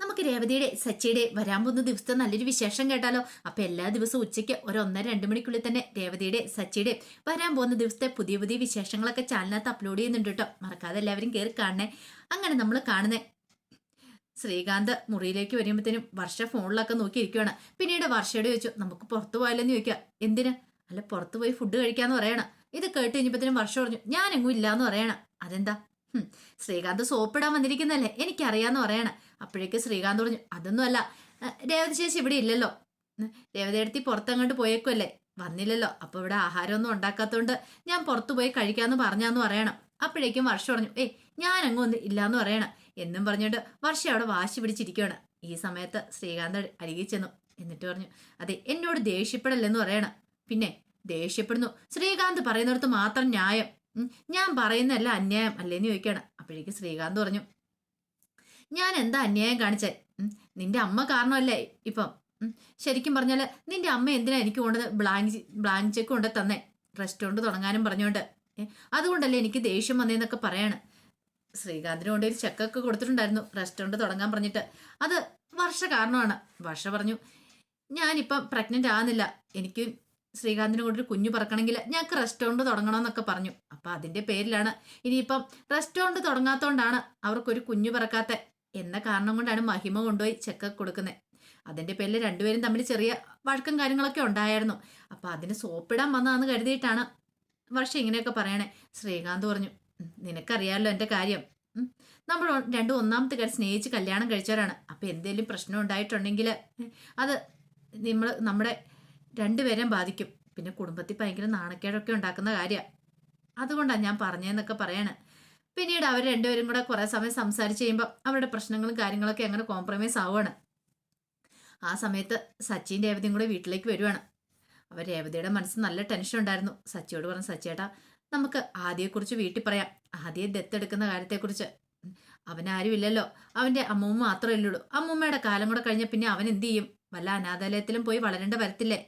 നമുക്ക് രേവതിയുടെ സച്ചിയുടെ വരാൻ പോകുന്ന ദിവസത്തെ നല്ലൊരു വിശേഷം കേട്ടാലോ? അപ്പൊ എല്ലാ ദിവസവും ഉച്ചയ്ക്ക് ഒരു ഒന്നര രണ്ട് മണിക്കുള്ളിൽ തന്നെ രേവതിയുടെ സച്ചിയുടെ വരാൻ പോകുന്ന ദിവസത്തെ പുതിയ പുതിയ വിശേഷങ്ങളൊക്കെ ചാനലിനകത്ത് അപ്ലോഡ് ചെയ്യുന്നുണ്ട് കേട്ടോ. മറക്കാതെ എല്ലാവരും കയറി കാണണേ. അങ്ങനെ നമ്മൾ കാണുന്നേ. ശ്രീകാന്ത് മുറിയിലേക്ക് വരുമ്പോഴത്തേനും വർഷ ഫോണിലൊക്കെ നോക്കിയിരിക്കുകയാണ് പിന്നീട് വർഷയോട് ചോദിച്ചു നമുക്ക് പുറത്തു പോയാലെന്ന് ചോദിക്കുക. എന്തിന്? അല്ല പുറത്തു പോയി ഫുഡ് കഴിക്കാന്ന് പറയണം. ഇത് കേട്ട് കഴിഞ്ഞപ്പോഴത്തേനും വർഷം പറഞ്ഞു ഞാനെങ്ങും ഇല്ലാന്ന് പറയണം. അതെന്താ? ശ്രീകാന്ത് സോപ്പിടാൻ വന്നിരിക്കുന്നല്ലേ? എനിക്കറിയാന്ന് പറയണേ. അപ്പോഴേക്ക് ശ്രീകാന്ത് പറഞ്ഞു അതൊന്നുമല്ല. രേവതി ചേച്ചി ഇവിടെ ഇല്ലല്ലോ. രേവതയെടുത്തി പുറത്തങ്ങോട്ട് പോയേക്കുമല്ലേ വന്നില്ലല്ലോ. അപ്പൊ ഇവിടെ ആഹാരമൊന്നും ഉണ്ടാക്കാത്തോണ്ട് ഞാൻ പുറത്തു പോയി കഴിക്കാന്ന് പറഞ്ഞാന്ന് പറയണം. അപ്പോഴേക്കും വർഷ പറഞ്ഞു ഏയ് ഞാൻ അങ്ങ് ഒന്നും ഇല്ലാന്ന് പറയണം. എന്നും പറഞ്ഞോണ്ട് വർഷ അവിടെ വാശി പിടിച്ചിരിക്കുകയാണ് ഈ സമയത്ത് ശ്രീകാന്ത് അരികിൽ ചെന്നു. എന്നിട്ട് പറഞ്ഞു അതെ എന്നോട് ദേഷ്യപ്പെടല്ലെന്ന് പറയണം. പിന്നെ ദേഷ്യപ്പെടുന്നു. ശ്രീകാന്ത് പറയുന്നിടത്ത് മാത്രം ന്യായം. ഞാൻ പറയുന്നതല്ല അന്യായം അല്ലേന്ന് ചോദിക്കുകയാണ് അപ്പോഴേക്ക് ശ്രീകാന്ത് പറഞ്ഞു ഞാൻ എന്താ അന്യായം കാണിച്ചേ? നിന്റെ അമ്മ കാരണമല്ലേ ഇപ്പം? ശരിക്കും പറഞ്ഞാൽ നിന്റെ അമ്മ എന്തിനാ എനിക്ക് കൊണ്ടത് ബ്ലാങ്ക് ബ്ലാങ്ക് ചെക്ക് കൊണ്ട് തന്നെ? റെസ്റ്റോറന്റ് തുടങ്ങാനും പറഞ്ഞുകൊണ്ട് അതുകൊണ്ടല്ലേ എനിക്ക് ദേഷ്യം വന്നേന്നൊക്കെ പറയാണ്. ശ്രീകാന്തിന് കൊണ്ട് ഒരു ചെക്കൊക്കെ കൊടുത്തിട്ടുണ്ടായിരുന്നു റെസ്റ്റോറന്റ് തുടങ്ങാൻ പറഞ്ഞിട്ട്. അത് വർഷ കാരണമാണ്. വർഷ പറഞ്ഞു ഞാനിപ്പം പ്രഗ്നന്റ് ആകുന്നില്ല എനിക്ക് ശ്രീകാന്തിന് ഒരു കുഞ്ഞു പറക്കണമെങ്കിൽ ഞങ്ങൾക്ക് റെസ്റ്റോറന്റ് തുടങ്ങണമെന്നൊക്കെ പറഞ്ഞു. അപ്പം അതിന്റെ പേരിലാണ് ഇനിയിപ്പം റെസ്റ്റോറന്റ് തുടങ്ങാത്തോണ്ടാണ് അവർക്കൊരു കുഞ്ഞു പറക്കാത്ത എന്ന കാരണം കൊണ്ടാണ് മഹിമ കൊണ്ടുപോയി ചെക്ക് കൊടുക്കുന്നത്. അതിന്റെ പേരിൽ രണ്ടുപേരും തമ്മിൽ ചെറിയ വഴക്കം കാര്യങ്ങളൊക്കെ ഉണ്ടായിരുന്നു. അപ്പം അതിന് സോപ്പിടാൻ വന്നതെന്ന് കരുതിയിട്ടാണ് വർഷം ഇങ്ങനെയൊക്കെ പറയണേ. ശ്രീകാന്ത് പറഞ്ഞു നിനക്കറിയാമല്ലോ എന്റെ കാര്യം. നമ്മൾ രണ്ടും ഒന്നാമത്തെ കാര്യം സ്നേഹിച്ച് കല്യാണം കഴിച്ചവരാണ്. അപ്പം എന്തെങ്കിലും പ്രശ്നം ഉണ്ടായിട്ടുണ്ടെങ്കിൽ അത് നമ്മൾ നമ്മുടെ രണ്ടുപേരെയും ബാധിക്കും. പിന്നെ കുടുംബത്തിൽ ഭയങ്കര നാണക്കേടൊക്കെ ഉണ്ടാക്കുന്ന കാര്യമാണ് അതുകൊണ്ടാണ് ഞാൻ പറഞ്ഞതെന്നൊക്കെ പറയാണ്. പിന്നീട് അവർ രണ്ടുപേരും കൂടെ കുറേ സമയം സംസാരിച്ച് കഴിയുമ്പോൾ അവരുടെ പ്രശ്നങ്ങളും കാര്യങ്ങളൊക്കെ അങ്ങനെ കോംപ്രമൈസ് ആവുകയാണ് ആ സമയത്ത് സച്ചിൻ രേവതിയും കൂടെ വീട്ടിലേക്ക് വരുവാണ്. അവർ രേവതിയുടെ മനസ്സിൽ നല്ല ടെൻഷൻ ഉണ്ടായിരുന്നു. സച്ചിയോട് പറഞ്ഞു സച്ചിയേട്ടാ നമുക്ക് ആദ്യയെക്കുറിച്ച് വീട്ടിൽ പറയാം. ആദ്യം ദത്തെടുക്കുന്ന കാര്യത്തെക്കുറിച്ച്. അവനാരും ഇല്ലല്ലോ അവന്റെ അമ്മൂമ്മ മാത്രമേ ഉള്ളൂ. അമ്മൂമ്മയുടെ കാലം കൂടെ കഴിഞ്ഞാൽ പിന്നെ അവൻ എന്ത് ചെയ്യും? വല്ല അനാഥാലയത്തിലും പോയി വളരേണ്ട വരത്തില്ലേ?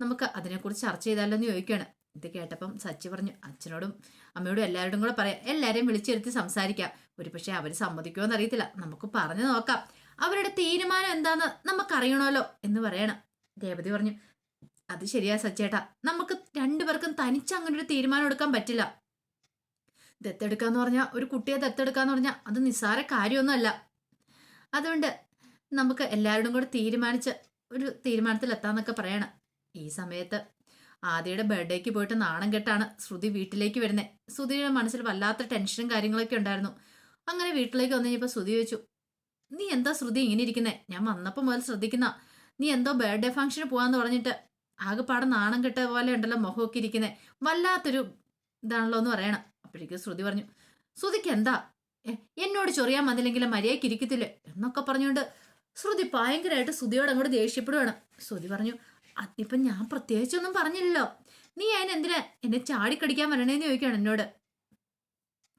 നമുക്ക് അതിനെക്കുറിച്ച് ചർച്ച ചെയ്താലോ എന്ന് ചോദിക്കുകയാണ്. ഇത് കേട്ടപ്പം സച്ചി പറഞ്ഞു അച്ഛനോടും അമ്മയോടും എല്ലാവരോടും കൂടെ പറയാം. എല്ലാവരെയും വിളിച്ചിരുത്തി സംസാരിക്കാം. ഒരു പക്ഷേ അവർ സമ്മതിക്കുമോ എന്നറിയത്തില്ല. നമുക്ക് പറഞ്ഞു നോക്കാം. അവരുടെ തീരുമാനം എന്താന്ന് നമുക്കറിയണമല്ലോ എന്ന് പറയണം. ദേവതി പറഞ്ഞു അത് ശരിയാ സച്ചേട്ടാ. നമുക്ക് രണ്ടുപേർക്കും തനിച്ച് അങ്ങനെ ഒരു തീരുമാനം എടുക്കാൻ പറ്റില്ല. ദത്തെടുക്കാന്ന് പറഞ്ഞാൽ ഒരു കുട്ടിയെ ദത്തെടുക്കാന്ന് പറഞ്ഞാൽ അത് നിസ്സാര കാര്യമൊന്നുമല്ല. അതുകൊണ്ട് നമുക്ക് എല്ലാവരോടും കൂടെ തീരുമാനിച്ച് ഒരു തീരുമാനത്തിൽ എത്താന്നൊക്കെ പറയണം. ഈ സമയത്ത് ആദ്യയുടെ ബർത്ത്ഡേക്ക് പോയിട്ട് നാണം കെട്ടാണ് ശ്രുതി വീട്ടിലേക്ക് വരുന്നത് ശ്രുതിയുടെ മനസ്സിൽ വല്ലാത്ത ടെൻഷനും കാര്യങ്ങളൊക്കെ ഉണ്ടായിരുന്നു. അങ്ങനെ വീട്ടിലേക്ക് വന്നു കഴിഞ്ഞപ്പോൾ ശ്രുതി ചോദിച്ചു നീ എന്താ ശ്രുതി ഇങ്ങനെ ഇരിക്കുന്നേ? ഞാൻ വന്നപ്പോൾ മുതൽ ശ്രദ്ധിക്കുന്ന. നീ എന്തോ ബർത്ത്ഡേ ഫംഗ്ഷന് പോകാന്ന് പറഞ്ഞിട്ട് ആകെപ്പാടെ നാണം കെട്ട പോലെ ഉണ്ടല്ലോ മുഖമൊക്കെ ഇരിക്കുന്നത് വല്ലാത്തൊരു ഇതാണല്ലോ എന്ന് പറയണം. അപ്പോഴേക്കും ശ്രുതി പറഞ്ഞു ശ്രുതിക്ക് എന്താ എന്നോട് ചൊറിയാൻ വന്നില്ലെങ്കിലും മര്യാദയ്ക്ക് ഇരിക്കത്തില്ലേ? എന്നൊക്കെ പറഞ്ഞുകൊണ്ട് ശ്രുതി ഭയങ്കരമായിട്ട് ശ്രുതിയോട് അങ്ങോട്ട് ദേഷ്യപ്പെടുവാണ്. ശ്രുതി പറഞ്ഞു അതിപ്പം ഞാൻ പ്രത്യേകിച്ചൊന്നും പറഞ്ഞില്ലല്ലോ. നീ അതിനെന്തിനാ എന്നെ ചാടിക്കടിക്കാൻ വരണേന്ന് ചോദിക്കുകയാണ് എന്നോട്.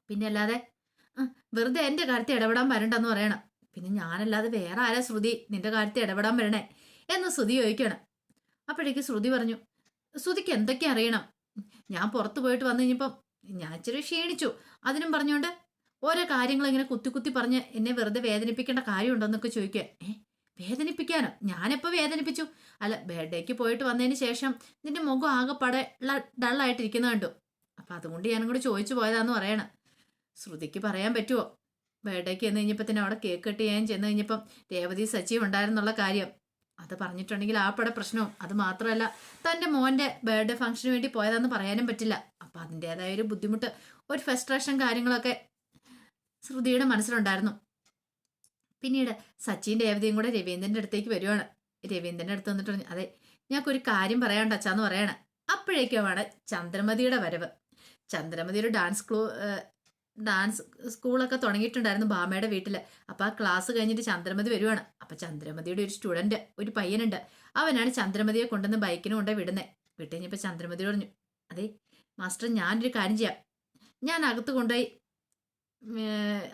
പിന്നെ അല്ലാതെ വെറുതെ എന്റെ കാര്യത്തിൽ ഇടപെടാൻ വരണ്ടെന്ന് പറയണം. പിന്നെ ഞാനല്ലാതെ വേറെ ആരാ ശ്രുതി നിന്റെ കാര്യത്തിൽ ഇടപെടാൻ വരണേ? എന്ന് ശ്രുതി ചോദിക്കണം അപ്പോഴേക്ക് ശ്രുതി പറഞ്ഞു ശ്രുതിക്ക് എന്തൊക്കെ അറിയണം? ഞാൻ പുറത്തു പോയിട്ട് വന്നു കഴിഞ്ഞപ്പം ഞാൻ ഇച്ചിരി ക്ഷീണിച്ചു. അതിനും പറഞ്ഞുകൊണ്ട് ഓരോ കാര്യങ്ങൾ ഇങ്ങനെ കുത്തി കുത്തി പറഞ്ഞ് എന്നെ വെറുതെ വേദനിപ്പിക്കേണ്ട കാര്യമുണ്ടോന്നൊക്കെ ചോദിക്കുക ഏ വേദനിപ്പിക്കാനോ? ഞാനെപ്പോൾ വേദനിപ്പിച്ചു. അല്ല ബർത്ത്ഡേക്ക് പോയിട്ട് വന്നതിന് ശേഷം നിന്റെ മുഖം ആകെ ആകെപ്പാടെ ഡള്ളായിട്ടിരിക്കുന്ന കണ്ടു. അപ്പം അതുകൊണ്ട് ഞാനും കൂടി ചോദിച്ചു പോയതാന്ന് പറയണം. ശ്രുതിക്ക് പറയാൻ പറ്റുമോ ബർത്ത്ഡേക്ക് ചെന്ന് കഴിഞ്ഞപ്പോൾ തന്നെ അവിടെ കേക്ക് കട്ട് ചെയ്യാൻ ചെന്ന് കഴിഞ്ഞപ്പം രേവതി സച്ചിയും ഉണ്ടായിരുന്നുള്ള കാര്യം. അത് പറഞ്ഞിട്ടുണ്ടെങ്കിൽ ആ പടെ പ്രശ്നവും. അത് മാത്രമല്ല തന്റെ മോന്റെ ബർത്ത്ഡേ ഫംഗ്ഷന് വേണ്ടി പോയതാന്ന് പറയാനും പറ്റില്ല. അപ്പം അതിന്റേതായ ഒരു ബുദ്ധിമുട്ട് ഒരു ഫ്രസ്ട്രേഷൻ കാര്യങ്ങളൊക്കെ ശ്രുതിയുടെ മനസ്സിലുണ്ടായിരുന്നു. പിന്നീട് സച്ചിൻ രേവതിയും കൂടെ രവീന്ദ്രന്റെ അടുത്തേക്ക് വരുവാണ്. രവീന്ദ്രന്റെ അടുത്ത് വന്നിട്ട് പറഞ്ഞു അതെ ഞങ്ങൾക്കൊരു കാര്യം പറയാണ്ട് അച്ഛാന്ന് പറയാണ്. അപ്പോഴേക്കുമാണ് ചന്ദ്രമതിയുടെ വരവ്. ഒരു ഡാൻസ് ക്ലൂ ഡാൻസ് സ്കൂളൊക്കെ തുടങ്ങിയിട്ടുണ്ടായിരുന്നു ബാമയുടെ വീട്ടിൽ അപ്പം ആ ക്ലാസ് കഴിഞ്ഞിട്ട് ചന്ദ്രമതി വരുവാണ്. അപ്പം ചന്ദ്രമതിയുടെ ഒരു സ്റ്റുഡന്റ് ഒരു പയ്യനുണ്ട്. അവനാണ് ചന്ദ്രമതിയെ കൊണ്ടുവന്ന് ബൈക്കിന് കൊണ്ട് വിടുന്നത് വിട്ട് കഴിഞ്ഞപ്പോൾ ചന്ദ്രമതി പറഞ്ഞു അതെ മാസ്റ്റർ ഞാനൊരു കാര്യം ചെയ്യാം. ഞാൻ അകത്ത് കൊണ്ടുപോയി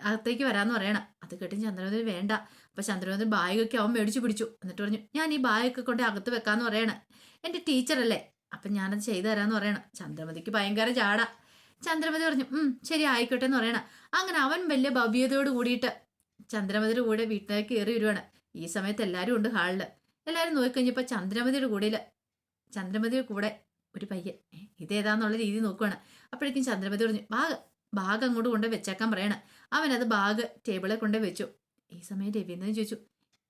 അകത്തേക്ക് വരാമെന്ന് പറയണം. അത് കേട്ട് ചന്ദ്രമതി വേണ്ട. അപ്പോൾ ചന്ദ്രമതി ബാഗൊക്കെ അവൻ മേടിച്ചു പിടിച്ചു. എന്നിട്ട് പറഞ്ഞു ഞാൻ ഈ ബാഗൊക്കെ കൊണ്ട് അകത്ത് വെക്കാന്ന് പറയണം. എന്റെ ടീച്ചറല്ലേ അപ്പം ഞാനത് ചെയ്തു തരാന്ന് പറയണം. ചന്ദ്രമതിക്ക് ഭയങ്കര ചാട ചന്ദ്രമതി പറഞ്ഞു ഉം ശരി ആയിക്കോട്ടെ എന്ന് പറയണം. അങ്ങനെ അവൻ വലിയ ഭവ്യതയോട് കൂടിയിട്ട് ചന്ദ്രമതിയുടെ കൂടെ വീട്ടിലേക്ക് കയറി വരുവാണ്. ഈ സമയത്ത് എല്ലാവരും ഉണ്ട് ഹാളിൽ. എല്ലാവരും നോക്കിക്കഴിഞ്ഞപ്പോൾ ചന്ദ്രമതിയുടെ കൂടെയിൽ ചന്ദ്രമതിയുടെ കൂടെ ഒരു പയ്യൻ. ഇതേതാന്നുള്ള രീതി നോക്കുവാണ്. അപ്പോഴേക്കും ചന്ദ്രമതി പറഞ്ഞു ബാഗ് ബാഗ് അങ്ങോട്ട് കൊണ്ട് വെച്ചേക്കാൻ പറയണം. അവനത് ബാഗ് ടേബിളിൽ കൊണ്ട് വെച്ചു. ഈ സമയം രവീന്ദ്രൻ ചോദിച്ചു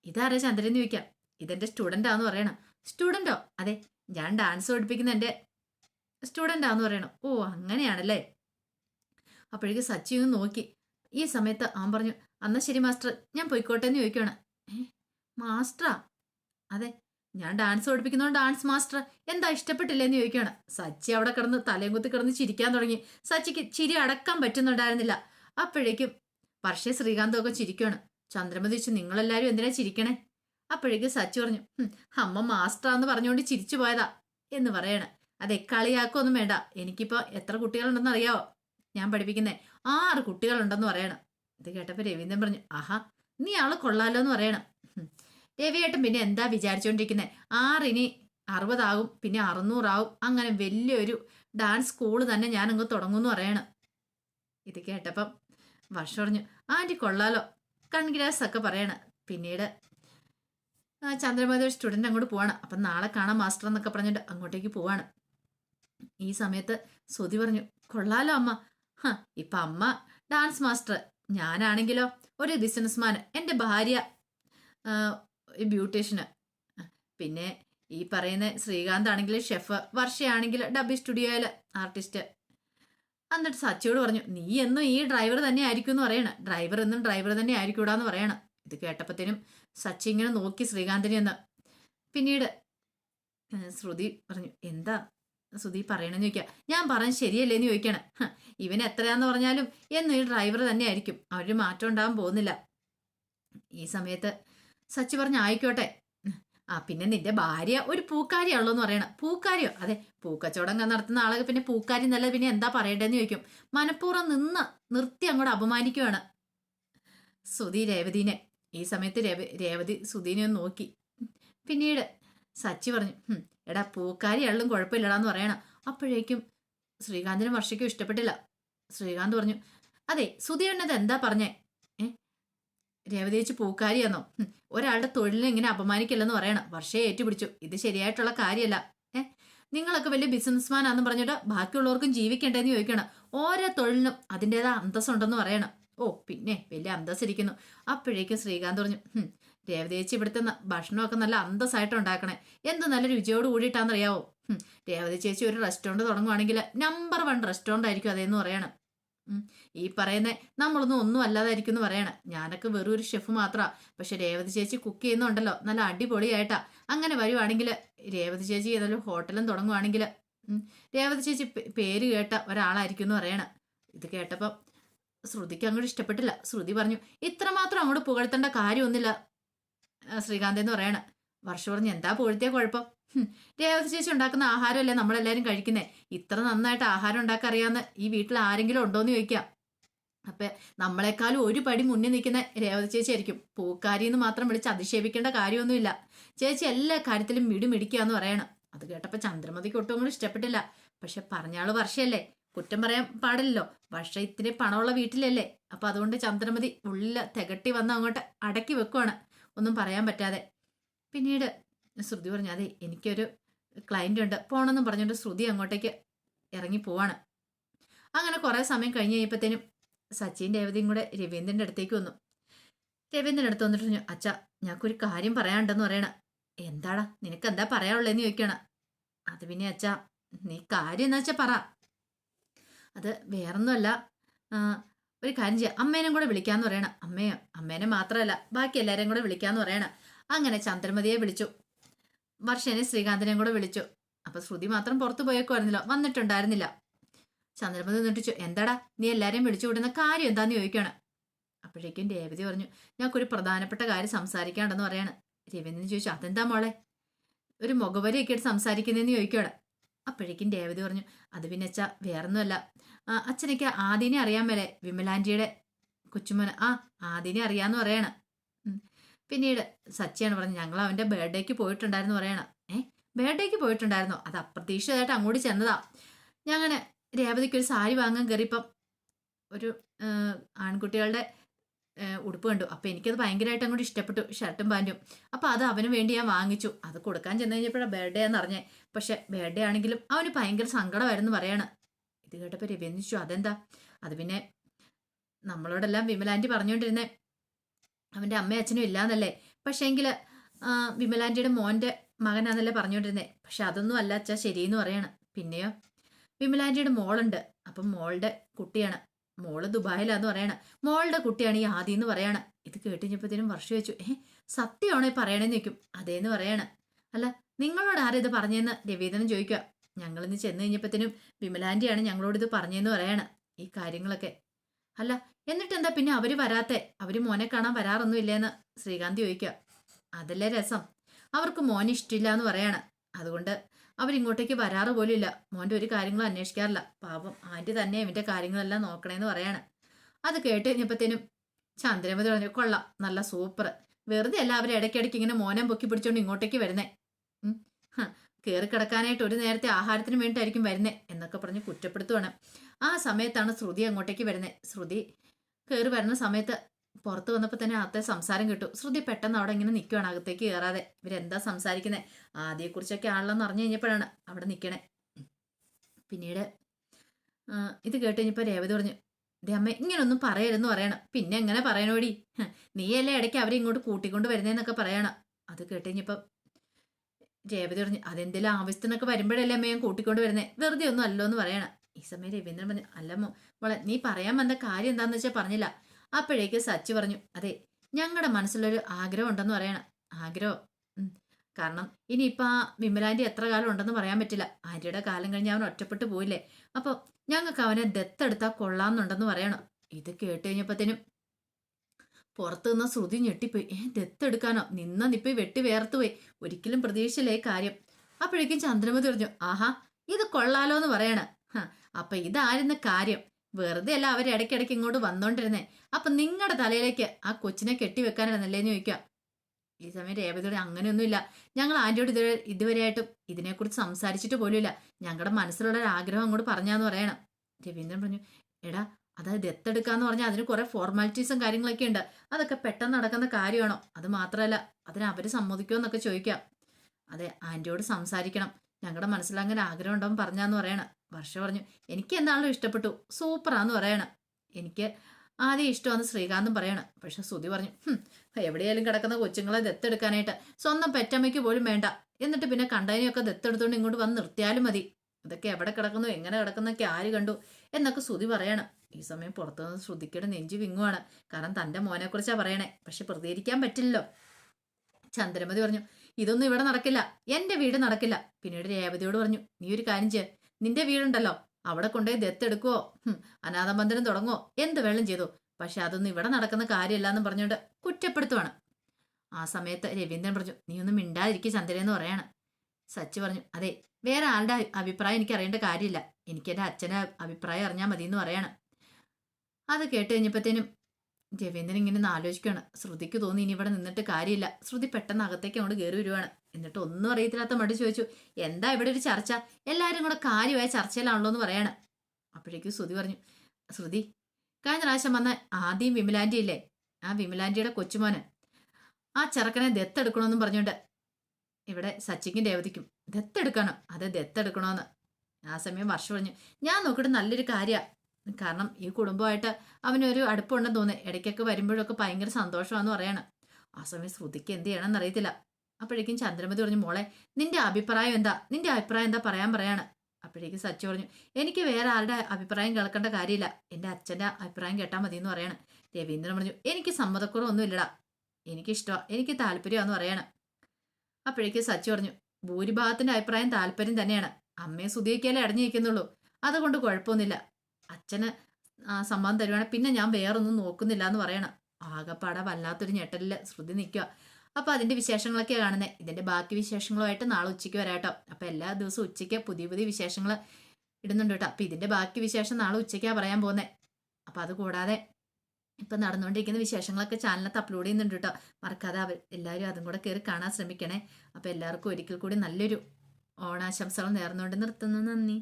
ഇതാരെ ചന്ദ്രൻ ചോദിക്കാം? ഇതെന്റെ സ്റ്റുഡന്റ് ആന്ന് പറയണം. സ്റ്റുഡന്റോ അതെ ഞാൻ ഡാൻസ് പഠിപ്പിക്കുന്ന എന്റെ സ്റ്റുഡന്റ് ആന്ന് പറയണം. ഓ അങ്ങനെയാണല്ലേ? അപ്പോഴേക്ക് സച്ചി ഒന്ന് നോക്കി. ഈ സമയത്ത് അവൻ പറഞ്ഞു അന്നാ ശരി മാസ്റ്റർ ഞാൻ പോയിക്കോട്ടെ എന്ന് ചോദിക്കുകയാണ് മാസ്റ്ററാ അതെ ഞാൻ ഡാൻസ് പഠിപ്പിക്കുന്നതുകൊണ്ട് ഡാൻസ് മാസ്റ്റർ എന്താ ഇഷ്ടപ്പെട്ടില്ലെന്ന് ചോദിക്കുകയാണ് സച്ചി അവിടെ കിടന്ന് തലയും കുത്തി കിടന്ന് ചിരിക്കാൻ തുടങ്ങി. സച്ചിക്ക് ചിരി അടക്കാൻ പറ്റുന്നുണ്ടായിരുന്നില്ല. അപ്പോഴേക്കും വർഷേ ശ്രീകാന്തും ഒക്കെ ചിരിക്കുകയാണ് ചന്ദ്രമതി ചോദിച്ചു നിങ്ങളെല്ലാവരും എന്തിനാ ചിരിക്കണേ? അപ്പോഴേക്കും സച്ചി പറഞ്ഞു "ഹും, അമ്മ മാസ്റ്ററാന്ന് പറഞ്ഞുകൊണ്ട് ചിരിച്ചു പോയതാ എന്ന് പറയണ. അതെ കളിയാക്കൊന്നും വേണ്ട. എനിക്കിപ്പോ എത്ര കുട്ടികളുണ്ടെന്ന് അറിയാവോ? ഞാൻ പഠിപ്പിക്കുന്നേ ആറ് കുട്ടികളുണ്ടെന്ന് പറയണം. ഇത് കേട്ടപ്പോൾ രവീന്ദ്രൻ പറഞ്ഞു ആഹാ നീ ആൾ കൊള്ളാലോ എന്ന് പറയണം. രവിയേട്ടൻ പിന്നെ എന്താ വിചാരിച്ചുകൊണ്ടിരിക്കുന്നത് ആറിനി അറുപതാകും പിന്നെ അറുന്നൂറാവും. അങ്ങനെ വലിയൊരു ഡാൻസ് സ്കൂൾ തന്നെ ഞാൻ അങ്ങ് തുടങ്ങുമെന്ന് പറയണം. ഇത് കേട്ടപ്പം വർഷം പറഞ്ഞു ആന്റി കൊള്ളാലോ കൺഗ്രാസ് ഒക്കെ പറയണം. പിന്നീട് ചന്ദ്രമതി ഒരു സ്റ്റുഡന്റ് അങ്ങോട്ട് പോവാണ്. അപ്പം നാളെ കാണാം മാസ്റ്റർ എന്നൊക്കെ പറഞ്ഞിട്ട് അങ്ങോട്ടേക്ക് പോവാണ്. ഈ സമയത്ത് സുതി പറഞ്ഞു കൊള്ളാലോ അമ്മ. ഹ ഇപ്പം അമ്മ ഡാൻസ് മാസ്റ്റർ ഞാനാണെങ്കിലോ ഒരു ബിസിനസ്മാൻ എന്റെ ഭാര്യ ഒരു ബ്യൂട്ടീഷ്യന്. പിന്നെ ഈ പറയുന്ന ശ്രീകാന്ത് ആണെങ്കിൽ ഷെഫ് വർഷയാണെങ്കിൽ ഡബി സ്റ്റുഡിയോയിലെ ആർട്ടിസ്റ്റ്. എന്നിട്ട് സച്ചിയോട് പറഞ്ഞു നീ എന്നും ഈ ഡ്രൈവർ തന്നെ ആയിരിക്കും എന്ന് പറയണ. ഡ്രൈവർ എന്നും ഡ്രൈവർ തന്നെ ആയിരിക്കൂടാന്ന് പറയണം. ഇത് കേട്ടപ്പോഴത്തേനും സച്ചി ഇങ്ങനെ നോക്കി ശ്രീകാന്തിനെ എന്ന് പിന്നീട് ശ്രുതി പറഞ്ഞു എന്താ ശ്രുതി പറയണെന്ന് ചോദിക്കുക ഞാൻ പറഞ്ഞ ശരിയല്ലേ എന്ന് ചോദിക്കണം. ഇവൻ എത്രയാന്ന് പറഞ്ഞാലും എന്നും ഈ ഡ്രൈവർ തന്നെ ആയിരിക്കും. അവർ മാറ്റം ഉണ്ടാകാൻ പോകുന്നില്ല. ഈ സമയത്ത് സച്ചി പറഞ്ഞു ആയിക്കോട്ടെ. ആ പിന്നെ നിന്റെ ഭാര്യ ഒരു പൂക്കാരിയാണല്ലോ എന്ന് പറയണം. പൂക്കാരിയോ? അതെ പൂക്കച്ചവടം നടത്തുന്ന ആളെ പിന്നെ പൂക്കാരി എന്നല്ല പിന്നെ എന്താ പറയണ്ടെന്ന് ചോദിക്കും. മനഃപൂർവം നിന്ന് നിർത്തി അങ്ങോട്ട് അപമാനിക്കുവാണ്. സുധി രേവതിനെ. ഈ സമയത്ത് രേവ രേവതി സുധീനെ ഒന്ന് നോക്കി. പിന്നീട് സച്ചി പറഞ്ഞു "ഹും, എടാ പൂക്കാരിയാളും കുഴപ്പമില്ലടാന്ന് പറയണം. അപ്പോഴേക്കും ശ്രീകാന്തിനും വർഷയ്ക്കും ഇഷ്ടപ്പെട്ടില്ല. ശ്രീകാന്ത് പറഞ്ഞു അതെ സുധി എന്താ പറഞ്ഞേ? ഏ പൂക്കാരിയെന്നോ ഒരാളുടെ തൊഴിലിനെ ഇങ്ങനെ അപമാനിക്കില്ലെന്ന് പറയണം. വർഷയെ ഏറ്റുപിടിച്ചു. ഇത് ശരിയായിട്ടുള്ള കാര്യമല്ല ഏഹ് നിങ്ങളൊക്കെ വലിയ ബിസിനസ്മാൻ ആണെന്ന് പറഞ്ഞിട്ട് ബാക്കിയുള്ളവർക്കും ജീവിക്കണ്ടേന്ന് ചോദിക്കണം. ഓരോ തൊഴിലിനും അതിന്റെതായ അന്തസ്സുണ്ടെന്ന് പറയണം. ഓ പിന്നെ വലിയ അന്തസ്സിരിക്കുന്നു. അപ്പോഴേക്കും ശ്രീകാന്ത് പറഞ്ഞു രേവതേച്ചി ഇവിടുത്തെ ഭക്ഷണമൊക്കെ നല്ല അന്തസ്സായിട്ട് ഉണ്ടാക്കണേ. എന്ത് നല്ല രുചിയോട് കൂടിയിട്ടാണെന്നറിയാവോ? രേവതി ചേച്ചി ഒരു റെസ്റ്റോറന്റ് തുടങ്ങുവാണെങ്കിൽ നമ്പർ വൺ റെസ്റ്റോറന്റ് ആയിരിക്കും അതേന്ന് പറയണം. ഈ പറയുന്ന നമ്മളൊന്നും ഒന്നും അല്ലാതായിരിക്കും എന്ന് പറയണം. ഞാനൊക്കെ വെറും ഒരു ഷെഫ് മാത്രമാ പക്ഷെ രേവതി ചേച്ചി കുക്ക് ചെയ്യുന്നുണ്ടല്ലോ. നല്ല അടിപൊളിയായിട്ടാ. അങ്ങനെ വരുവാണെങ്കിൽ രേവതി ചേച്ചി ഏതെങ്കിലും ഹോട്ടലും തുടങ്ങുവാണെങ്കിൽ രേവതി ചേച്ചി പേര് കേട്ട ഒരാളായിരിക്കും എന്ന് പറയണം. ഇത് കേട്ടപ്പം ശ്രുതിക്ക് അങ്ങോട്ട് ഇഷ്ടപ്പെട്ടില്ല. ശ്രുതി പറഞ്ഞു ഇത്രമാത്രം അങ്ങോട്ട് പുകഴ്ത്തേണ്ട കാര്യമൊന്നുമില്ല. ശ്രീകാന്ത് എന്ന് പറയണേ. വർഷ പറഞ്ഞു എന്താ പുകഴ്ത്തിയ കുഴപ്പം? രേവതി ചേച്ചി ഉണ്ടാക്കുന്ന ആഹാരമല്ലേ നമ്മളെല്ലാവരും കഴിക്കുന്നേ? ഇത്ര നന്നായിട്ട് ആഹാരം ഉണ്ടാക്കാൻ അറിയാവുന്ന ഈ വീട്ടിൽ ആരെങ്കിലും ഉണ്ടോന്ന് ചോദിക്കാം. അപ്പൊ നമ്മളെക്കാളും ഒരു പടി മുന്നിൽ നിൽക്കുന്ന രേവതി ചേച്ചി ആയിരിക്കും. പൂക്കാരി എന്ന് മാത്രം വിളിച്ച് അധിക്ഷേപിക്കേണ്ട കാര്യമൊന്നുമില്ല. ചേച്ചി എല്ലാ കാര്യത്തിലും മിടിമിടിക്കാന്ന് പറയണം. അത് കേട്ടപ്പോൾ ചന്ദ്രമതിക്ക് ഒട്ടും കൂടി ഇഷ്ടപ്പെട്ടില്ല. പക്ഷെ പറഞ്ഞാൾ വർഷയല്ലേ? കുറ്റം പറയാൻ പാടില്ലല്ലോ. വർഷ ഇത്തിരി പണമുള്ള വീട്ടിലല്ലേ? അപ്പൊ അതുകൊണ്ട് ചന്ദ്രമതി ഉള്ളിൽ തികട്ടി വന്ന് അങ്ങോട്ട് അടക്കി വെക്കുവാണ്. ഒന്നും പറയാൻ പറ്റാതെ. പിന്നീട് ശ്രുതി പറഞ്ഞു അതെ എനിക്കൊരു ക്ലയന്റ് ഉണ്ട്. പോകണമെന്നും പറഞ്ഞുകൊണ്ട് ശ്രുതി അങ്ങോട്ടേക്ക് ഇറങ്ങി പോവാണ്. അങ്ങനെ കുറേ സമയം കഴിഞ്ഞ് കഴിഞ്ഞപ്പോഴത്തേനും സച്ചിൻ രേവതിയും കൂടെ രവീന്ദ്രന്റെ അടുത്തേക്ക് വന്നു. രവീന്ദ്രന്റെ അടുത്ത് വന്നിട്ട് പറഞ്ഞു അച്ഛ ഞങ്ങൾക്കൊരു കാര്യം പറയാനുണ്ടെന്ന് പറയണ. എന്താടാ നിനക്ക് എന്താ പറയാനുള്ളതെന്ന് ചോദിക്കണം. അത് പിന്നെ അച്ഛ നീ കാര്യം എന്താ വെച്ചാൽ പറ. അത് വേറൊന്നുമല്ല. ഒരു കാര്യം ചെയ്യാം. അമ്മേനും കൂടെ വിളിക്കാന്ന് പറയണം. അമ്മയോ അമ്മേനെ മാത്രമല്ല ബാക്കി എല്ലാവരെയും കൂടെ വിളിക്കാന്ന് പറയണം. അങ്ങനെ ചന്ദ്രമതിയെ വിളിച്ചു. വർഷനെ ശ്രീകാന്തിനെയും കൂടെ വിളിച്ചു. അപ്പൊ ശ്രുതി മാത്രം പുറത്തു പോയേക്കുമായിരുന്നില്ല വന്നിട്ടുണ്ടായിരുന്നില്ല. ചന്ദ്രമതി നിന്നിട്ട് ചോ- എന്താടാ നീ എല്ലാരെയും വിളിച്ചു വിടുന്ന കാര്യം എന്താന്ന് ചോദിക്കാണ്. അപ്പോഴേക്കും രേവതി പറഞ്ഞു ഞങ്ങൾക്കൊരു പ്രധാനപ്പെട്ട കാര്യം സംസാരിക്കാണ്ടെന്ന് പറയാണ്. രവീന്ദ്രൻ ചോദിച്ചു അതെന്താ മോളെ? ഒരു മുഖവരിയൊക്കെ ആയിട്ട് സംസാരിക്കുന്നതെന്ന് ചോദിക്കുകയാണ് അപ്പോഴേക്കും രേവതി പറഞ്ഞു അത് പിന്നെ അച്ഛാ വേറൊന്നുമല്ല. അച്ഛനൊക്കെ ആദ്യനെ അറിയാൻ മേലെ വിമലാന്റിയുടെ കൊച്ചുമോന്. ആ ആദിനെ അറിയാന്ന് പറയണ. പിന്നീട് സച്ചിയാണ് പറഞ്ഞു ഞങ്ങൾ അവന്റെ ബർത്ത്ഡേക്ക് പോയിട്ടുണ്ടായിരുന്നു പറയണം. ഏ? ബർത്ത്ഡേക്ക് പോയിട്ടുണ്ടായിരുന്നു? അത് അപ്രതീക്ഷിതമായിട്ട് അങ്ങോട്ട് ചെന്നതാ. ഞങ്ങനെ രേവതിക്ക് ഒരു സാരി വാങ്ങാൻ കയറിയപ്പം ഒരു ആൺകുട്ടികളുടെ ഉടുപ്പ് കണ്ടു. അപ്പം എനിക്കത് ഭയങ്കരമായിട്ട് അങ്ങോട്ട് ഇഷ്ടപ്പെട്ടു ഷർട്ടും പാന്റും അപ്പം അത് അവന് വേണ്ടി ഞാൻ വാങ്ങിച്ചു. അത് കൊടുക്കാൻ ചെന്ന് കഴിഞ്ഞപ്പോഴാണ് ബർത്ത്ഡേ എന്ന് അറിഞ്ഞേ. പക്ഷെ ബർത്ത്ഡേ ആണെങ്കിലും അവന് ഭയങ്കര സങ്കടമായിരുന്നു പറയാണ്. ഇത് കേട്ടപ്പോൾ രവിന്ദിച്ചു അതെന്താ? അത് പിന്നെ നമ്മളോടെല്ലാം വിമലാന്റി പറഞ്ഞുകൊണ്ടിരുന്നേ അവന്റെ അമ്മയും അച്ഛനും ഇല്ലാന്നല്ലേ? പക്ഷേ എങ്കിൽ വിമലാന്റിയുടെ മോന്റെ മകനാന്നല്ലേ പറഞ്ഞുകൊണ്ടിരുന്നേ പക്ഷെ അതൊന്നും അല്ല അച്ഛാ ശരിയെന്ന് പറയാണ്. പിന്നെയോ? വിമലാന്റിയുടെ മോളുണ്ട്. അപ്പം മോളുടെ കുട്ടിയാണ്. മോൾ ദുബായിലാന്ന് പറയണ. മോളുടെ കുട്ടിയാണ് ഈ ആദി എന്ന് പറയാണ്. ഇത് കേട്ടുകഴിഞ്ഞപ്പോഴത്തേനും വർഷം വെച്ചു. ഏഹ് സത്യമാണോ ഈ പറയണേന്ന് ചോദിക്കും. അതേന്ന് പറയാണ്. അല്ല നിങ്ങളോട് ആരും ഇത് പറഞ്ഞതെന്ന് രവീന്ദ്രൻ ചോദിക്കുക. ഞങ്ങളിന്ന് ചെന്ന് കഴിഞ്ഞപ്പോഴത്തേനും വിമലാന്റിയാണ് ഞങ്ങളോട് ഇത് പറഞ്ഞതെന്ന് പറയാണ്. ഈ കാര്യങ്ങളൊക്കെ. അല്ല എന്നിട്ട് എന്താ പിന്നെ അവർ വരാത്തെ? അവർ മോനെ കാണാൻ വരാറൊന്നും ഇല്ലേന്ന് ശ്രീകാന്ത് ചോദിക്കുക. അതല്ലേ രസം. അവർക്ക് മോനെ ഇഷ്ടമില്ല എന്ന് പറയാണ്. അതുകൊണ്ട് അവരിങ്ങോട്ടേക്ക് വരാറ് പോലും ഇല്ല മോന്റെ ഒരു കാര്യങ്ങളും അന്വേഷിക്കാറില്ല. പാപം ആന്റി തന്നെ ഇവന്റെ കാര്യങ്ങളെല്ലാം നോക്കണേന്ന് പറയാണ്. അത് കേട്ട് കഴിഞ്ഞപ്പോഴത്തേനും ചന്ദ്രമതി പറഞ്ഞു കൊള്ളാം നല്ല സൂപ്പർ. വെറുതെ അല്ല അവർ ഇടയ്ക്കിടയ്ക്ക് ഇങ്ങനെ മോനം പൊക്കി പിടിച്ചോണ്ട് ഇങ്ങോട്ടേക്ക് വരുന്നേ. കേറി കിടക്കാനായിട്ട് ഒരു നേരത്തെ ആഹാരത്തിന് വേണ്ടിയിട്ടായിരിക്കും വരുന്നേ എന്നൊക്കെ പറഞ്ഞ് കുറ്റപ്പെടുത്തുവാണ്. ആ സമയത്താണ് ശ്രുതി അങ്ങോട്ടേക്ക് വരുന്നത് ശ്രുതി കയറി വരുന്ന സമയത്ത് പുറത്ത് വന്നപ്പോൾ തന്നെ അകത്തെ സംസാരം കിട്ടു. ശ്രുതി പെട്ടെന്ന് അവിടെ ഇങ്ങനെ നിൽക്കുവാണ് അകത്തേക്ക് കയറാതെ. ഇവരെന്താ സംസാരിക്കുന്നത് ആദ്യയെക്കുറിച്ചൊക്കെ ആണല്ലോ എന്ന് അറിഞ്ഞു കഴിഞ്ഞപ്പോഴാണ് അവിടെ നിൽക്കണേ പിന്നീട് ഇത് കേട്ട് കഴിഞ്ഞപ്പോൾ രേവതി പറഞ്ഞു ദേ അമ്മ ഇങ്ങനൊന്നും പറയരുതെന്ന് പറയണം. പിന്നെ എങ്ങനെ പറയണോടി? നീയല്ലേ ഇടയ്ക്ക് അവരെ ഇങ്ങോട്ട് കൂട്ടിക്കൊണ്ട് വരുന്നതെന്നൊക്കെ പറയണം. അത് കേട്ട് കഴിഞ്ഞപ്പം രേവതി പറഞ്ഞു അതെന്തെങ്കിലും ആവശ്യത്തിനൊക്കെ വരുമ്പോഴല്ലേ അമ്മയും കൂട്ടിക്കൊണ്ട് വരുന്നേ? വെറുതെ ഒന്നും അല്ലോ എന്ന് പറയണം. ഈ സമയം രവീന്ദ്രൻ പറഞ്ഞു അല്ലമ്മോ മോളെ നീ പറയാൻ വന്ന കാര്യം എന്താണെന്ന് വെച്ചാൽ പറഞ്ഞില്ല. അപ്പോഴേക്ക് സച്ച് പറഞ്ഞു അതെ ഞങ്ങളുടെ മനസ്സിലൊരു ആഗ്രഹം ഉണ്ടെന്ന് പറയണം. ആഗ്രഹം? കാരണം ഇനിയിപ്പോൾ ആ വിമലാന്റെ എത്ര കാലം ഉണ്ടെന്ന് പറയാൻ പറ്റില്ല. ആര്യയുടെ കാലം കഴിഞ്ഞ് അവൻ ഒറ്റപ്പെട്ടു പോയില്ലേ. അപ്പോൾ ഞങ്ങൾക്ക് അവനെ ദത്തെടുത്താൽ കൊള്ളാമെന്നുണ്ടെന്ന് പറയണം. ഇത് കേട്ട് കഴിഞ്ഞപ്പോഴത്തേനും പുറത്തു നിന്ന് ശ്രുതി ഞെട്ടിപ്പോയി. ഏ ദത്തെടുക്കാനോ നിന്ന നിപ്പി വെട്ടി വേർത്തുപോയി. ഒരിക്കലും പ്രതീക്ഷിച്ചില്ലേ കാര്യം. അപ്പോഴേക്കും ചന്ദ്രമതി പറഞ്ഞു ആഹാ ഇത് കൊള്ളാലോ എന്ന് പറയണ അപ്പൊ ഇതായിരുന്ന കാര്യം. വെറുതെ അല്ല അവർ ഇടയ്ക്കിടയ്ക്ക് ഇങ്ങോട്ട് വന്നോണ്ടിരുന്നേ. അപ്പൊ നിങ്ങളുടെ തലയിലേക്ക് ആ കൊച്ചിനെ കെട്ടിവെക്കാനാണെന്നല്ലേന്ന് ചോദിക്കുക. ഈ സമയം രേവതിയോട് അങ്ങനെയൊന്നുമില്ല. ഞങ്ങൾ ആന്റിയോട് ഇതുവരെ ഇതുവരെയായിട്ടും ഇതിനെക്കുറിച്ച് സംസാരിച്ചിട്ട് പോലുമില്ല. ഞങ്ങളുടെ മനസ്സിലുള്ള ഒരു ആഗ്രഹം അങ്ങോട്ട് പറഞ്ഞാന്ന് പറയണം. രവീന്ദ്രൻ പറഞ്ഞു എടാ അതായത് ദത്തെടുക്കാന്ന് പറഞ്ഞാൽ അതിന് കുറെ ഫോർമാലിറ്റീസും കാര്യങ്ങളൊക്കെ ഉണ്ട്. അതൊക്കെ പെട്ടെന്ന് നടക്കുന്ന കാര്യമാണോ? അത് മാത്രമല്ല അതിന് അവർ സമ്മതിക്കുമോ എന്നൊക്കെ ചോദിക്കാം. അതെ ആന്റിയോട് സംസാരിക്കണം. ഞങ്ങളുടെ മനസ്സിൽ അങ്ങനെ ആഗ്രഹം ഉണ്ടെന്ന് പറഞ്ഞാന്ന് പറയണം. വർഷ പറഞ്ഞു എനിക്ക് എന്താണല്ലോ ഇഷ്ടപ്പെട്ടു? സൂപ്പറാന്ന് പറയണം. എനിക്ക് ആദ്യം ഇഷ്ടമാണെന്ന് ശ്രീകാന്തും പറയണം. പക്ഷെ സുതി പറഞ്ഞു "ഹും, എവിടെയായാലും കിടക്കുന്ന കൊച്ചുങ്ങളെ ദത്തെടുക്കാനായിട്ട് സ്വന്തം പെറ്റമ്മയ്ക്ക് പോലും വേണ്ട. എന്നിട്ട് പിന്നെ കണ്ടതിനെയൊക്കെ ദത്തെടുത്തോണ്ട് ഇങ്ങോട്ട് വന്ന് നിർത്തിയാലും മതി. അതൊക്കെ എവിടെ കിടക്കുന്നു എങ്ങനെ കിടക്കുന്നൊക്കെ ആര് കണ്ടു? എന്നൊക്കെ ശ്രുതി പറയണം. ഈ സമയം പുറത്തുനിന്ന് ശ്രുതിക്കയുടെ നെഞ്ചു വിങ്ങുവാണ്. കാരണം തന്റെ മോനെക്കുറിച്ചാ പറയണേ. പക്ഷെ പ്രതികരിക്കാൻ പറ്റില്ലല്ലോ. ചന്ദ്രമതി പറഞ്ഞു ഇതൊന്നും ഇവിടെ നടക്കില്ല. എന്റെ വീട് നടക്കില്ല. പിന്നീട് രേവതിയോട് പറഞ്ഞു നീ ഒരു കാര്യം ചെയ്യ. നിന്റെ വീടുണ്ടല്ലോ. അവിടെ കൊണ്ടുപോയി ദത്തെടുക്കുവോ അനാഥമന്ദിരം തുടങ്ങുവോ? എന്ത് വേണം ചെയ്തു? പക്ഷെ അതൊന്നും ഇവിടെ നടക്കുന്ന കാര്യമല്ല എന്ന് പറഞ്ഞുകൊണ്ട് കുറ്റപ്പെടുത്തുവാണ്. ആ സമയത്ത് രവീന്ദ്രൻ പറഞ്ഞു നീ ഒന്നും മിണ്ടാതിരിക്കുക ചന്ദ്രനെന്ന് പറയാണ്. സച്ചി പറഞ്ഞു അതെ വേറെ ആളുടെ അഭി- അഭിപ്രായം എനിക്ക് അറിയേണ്ട കാര്യമില്ല. എനിക്ക് എന്റെ അച്ഛന്റെ അഭിപ്രായം അറിഞ്ഞാൽ മതി എന്ന് പറയാണ്. അത് കേട്ട് കഴിഞ്ഞപ്പോഴത്തേനും രവീന്ദ്രൻ ഇങ്ങനെ ആലോചിക്കുകയാണ് ശ്രുതിക്ക് തോന്നി ഇനി ഇവിടെ നിന്നിട്ട് കാര്യമില്ല. ശ്രുതി പെട്ടെന്ന് അകത്തേക്ക് അങ്ങോട്ട് കയറി വരുവാണ്. എന്നിട്ട് ഒന്നും അറിയത്തില്ലാത്ത മടി ചോദിച്ചു എന്താ ഇവിടെ ഒരു ചർച്ച? എല്ലാവരും കൂടെ കാര്യമായ ചർച്ചയിലാണല്ലോ എന്ന് പറയാണ്. അപ്പോഴേക്കും ശ്രുതി പറഞ്ഞു ശ്രുതി കഴിഞ്ഞ പ്രാവശ്യം വന്ന ആദ്യം വിമലാന്റി ഇല്ലേ? ആ വിമലാന്റിയുടെ കൊച്ചുമോന്. ആ ചെറുക്കനെ ദത്തെടുക്കണമെന്നും പറഞ്ഞുകൊണ്ട് ഇവിടെ സച്ചിക്കും രേവതിക്കും ദത്തെടുക്കണം. അത് ദത്തെടുക്കണമെന്ന് ആ സമയം വർഷം പറഞ്ഞു ഞാൻ നോക്കിയിട്ട് നല്ലൊരു കാര്യമാണ് കാരണം ഈ കുടുംബമായിട്ട് അവനൊരു അടുപ്പമുണ്ടെന്ന് തോന്നി ഇടയ്ക്കൊക്കെ വരുമ്പോഴൊക്കെ ഭയങ്കര സന്തോഷമാണെന്ന് പറയാണ്. ആ സമയം ശ്രുതിക്ക് എന്ത് ചെയ്യണമെന്ന് അറിയത്തില്ല. അപ്പോഴേക്കും ചന്ദ്രമതി പറഞ്ഞു മോളെ നിന്റെ അഭിപ്രായം എന്താ? നിന്റെ അഭിപ്രായം എന്താ പറയാൻ പറയാണ്. അപ്പോഴേക്കും സച്ചി പറഞ്ഞു എനിക്ക് വേറെ ആരുടെ അഭിപ്രായം കേൾക്കേണ്ട കാര്യമില്ല. എന്റെ അച്ഛന്റെ അഭിപ്രായം കേട്ടാൽ മതി എന്ന് പറയാണ്. രവീന്ദ്രൻ പറഞ്ഞു എനിക്ക് സമ്മതക്കുറവൊന്നുമില്ലടാ. എനിക്കിഷ്ടമാണ് എനിക്ക് താല്പര്യമാണെന്ന് പറയാണ്. അപ്പോഴേക്കും സച്ചി പറഞ്ഞു ഭൂരിഭാഗത്തിന്റെ അഭിപ്രായം താല്പര്യം തന്നെയാണ്. അമ്മയെ സുതിയൊക്കെയല്ലേ അടഞ്ഞു നിൽക്കുന്നുള്ളൂ അതുകൊണ്ട് കുഴപ്പമൊന്നുമില്ല. അച്ഛന് സമ്മതം തരുവാണെങ്കിൽ പിന്നെ ഞാൻ വേറൊന്നും നോക്കുന്നില്ല എന്ന് പറയണം. ആകപ്പാടെ വല്ലാത്തൊരു ഞെട്ടലിൽ ശ്രുതി നിൽക്കുക അപ്പൊ അതിന്റെ വിശേഷങ്ങളൊക്കെ കാണുന്നത് ഇതിന്റെ ബാക്കി വിശേഷങ്ങളുമായിട്ട് നാളെ ഉച്ചയ്ക്ക് വരാട്ടോ അപ്പൊ എല്ലാ ദിവസവും ഉച്ചയ്ക്ക് പുതിയ പുതിയ വിശേഷങ്ങൾ ഇടുന്നുണ്ട് കേട്ടോ. അപ്പൊ ഇതിന്റെ ബാക്കി വിശേഷം നാളെ ഉച്ചയ്ക്കാ പറയാൻ പോകുന്നത് അപ്പൊ അത് കൂടാതെ ഇപ്പൊ നടന്നുകൊണ്ടിരിക്കുന്ന വിശേഷങ്ങളൊക്കെ ചാനലിനകത്ത് അപ്ലോഡ് ചെയ്യുന്നുണ്ട് കേട്ടോ മറക്കാതെ അവർ എല്ലാവരും അതും കൂടെ കയറി കാണാൻ ശ്രമിക്കണേ. അപ്പോൾ എല്ലാവർക്കും ഒരിക്കൽ കൂടി നല്ലൊരു ഓണാശംസകൾ നേർന്നുകൊണ്ട് നിർത്തുന്നു. നന്ദി.